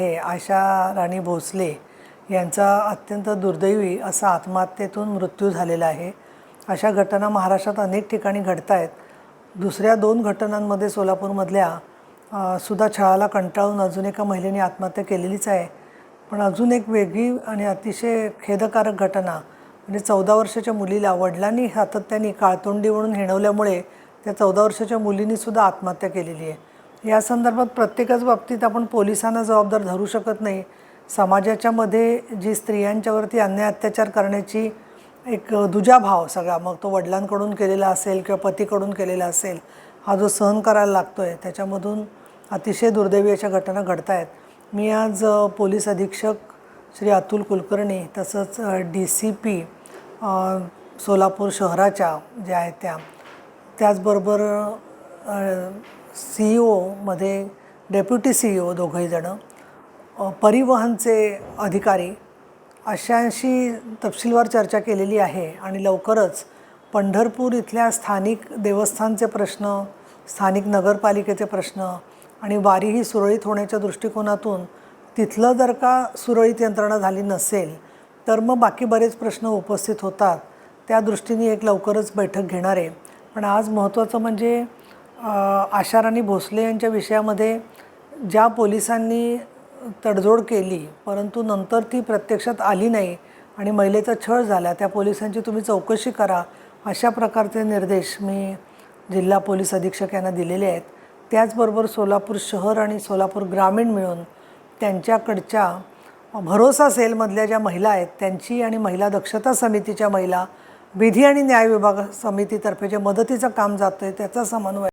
आहे आशा राणी भोसले यांचा अत्यंत दुर्दैवी असा आत्महत्येतून मृत्यू झालेला आहे. अशा घटना महाराष्ट्रात अनेक ठिकाणी घडत आहेत दुसऱ्या दोन घटनांमध्ये सोलापूरमधल्या सुद्धा छळाला कंटाळून अजून एका महिलेने आत्महत्या केलेलीच आहे. पण अजून एक वेगळी आणि अतिशय खेदकारक घटना म्हणजे चौदा वर्षाच्या मुलीला वडिलांनी सातत्याने काळतोंडी म्हणून हिणवल्यामुळे त्या चौदा वर्षाच्या मुलीनीसुद्धा आत्महत्या केलेली आहे. या संदर्भात प्रत्येकाच बाबतीत आपण पोलिसांना जबाबदार धरू शकत नाही. समाजाच्या मध्ये जी स्त्रियांच्यावरती अन्याय अत्याचार करण्याची एक दुजाभाव सगळा मग तो वडिलांकडून केलेला असेल किंवा पतीकडून केलेला असेल हा जो सहन करायला लागतो आहे त्याच्यामधून अतिशय दुर्दैवी अशा घटना घडत आहेत मी आज पोलीस अधीक्षक श्री अतुल कुलकर्णी तसंच डी सी पी सोलापूर शहराच्या ज्या आहेत त्या त्याचबरोबर सी ई ओमध्ये डेप्युटी सी ई ओ दोघंही जणं परिवहनचे अधिकारी अशांशी तपशीलवार चर्चा केलेली आहे आणि लवकरच पंढरपूर इथल्या स्थानिक देवस्थानचे प्रश्न स्थानिक नगरपालिकेचे प्रश्न आणि वारी ही सुरळीत होण्याच्या दृष्टिकोनातून तिथलं जर का सुरळीत यंत्रणा झाली नसेल तर मग बाकी बरेच प्रश्न उपस्थित होतात. त्या दृष्टीने एक लवकरच बैठक घेणार आहे. पण आज महत्त्वाचं म्हणजे आशाराणी भोसले यांच्या विषयामध्ये ज्या पोलिसांनी तडजोड केली परंतु नंतर ती प्रत्यक्षात आली नाही आणि महिलेचा छळ झाला त्या पोलिसांची तुम्ही चौकशी करा अशा प्रकारचे निर्देश मी जिल्हा पोलीस अधीक्षक यांना दिलेले आहेत. त्याचबरोबर सोलापूर शहर आणि सोलापूर ग्रामीण मिळून त्यांच्याकडच्या भरोसा सेलमधल्या ज्या महिला आहेत त्यांची आणि महिला दक्षता समितीच्या महिला विधी आणि न्याय विभाग समितीतर्फे जे मदतीचं काम जातं आहे त्याचा समन्वय